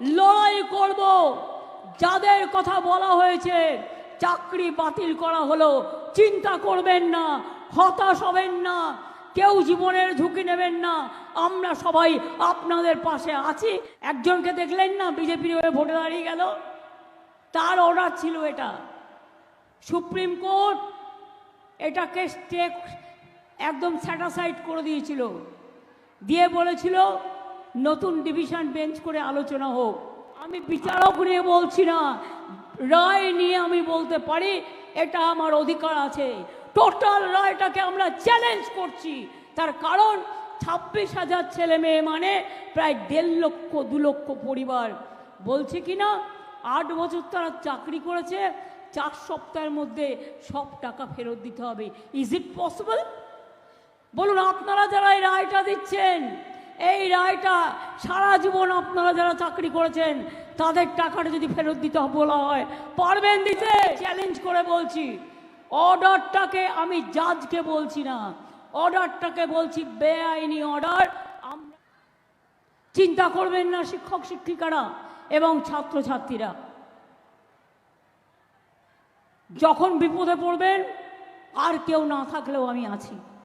লড়াই করব। যাদের কথা বলা হয়েছে, চাকরি বাতিল করা হলো, চিন্তা করবেন না, হতাশ হবেন না, কেউ জীবনের ঝুঁকি নেবেন না। আমরা সবাই আপনাদের পাশে আছি। একজনকে দেখলেন না, বিজেপির হয়ে ভোটে দাঁড়িয়ে গেল? তার অর্ডার ছিল এটা। সুপ্রিম কোর্ট এটাকে স্টে একদম স্যাটাসাইড করে দিয়েছিল। দিয়ে বলেছিল নতুন ডিভিশন বেঞ্চ করে আলোচনা হোক। আমি বিচারক নিয়ে বলছি না, রায় নিয়ে আমি বলতে পারি, এটা আমার অধিকার আছে। টোটাল রায়টাকে আমরা চ্যালেঞ্জ করছি। তার কারণ, ছাব্বিশ হাজার ছেলে মেয়ে মানে প্রায় দেড় লক্ষ, দু লক্ষ পরিবার। বলছে কি না, আট বছর তারা চাকরি করেছে, চার সপ্তাহের মধ্যে সব টাকা ফেরত দিতে হবে। ইজ ইট পসিবল বলুন, আপনারা যারা এই রায়টা দিচ্ছেন এই রায়টা সারা জীবন আপনারা যারা চাকরি করেছেন, তাদের টাকাটা যদি ফেরত দিতে বলা হয়, পারবেন দিতে? চ্যালেঞ্জ করে বলছি, অর্ডারটাকে আমি জাজকে বলছি না, অর্ডারটাকে বলছি বেআইনি অর্ডার। চিন্তা করবেন না, শিক্ষক শিক্ষিকারা এবং ছাত্রছাত্রীরা। যখন বিপদে পড়বেন, আর কেউ না থাকলেও আমি আছি।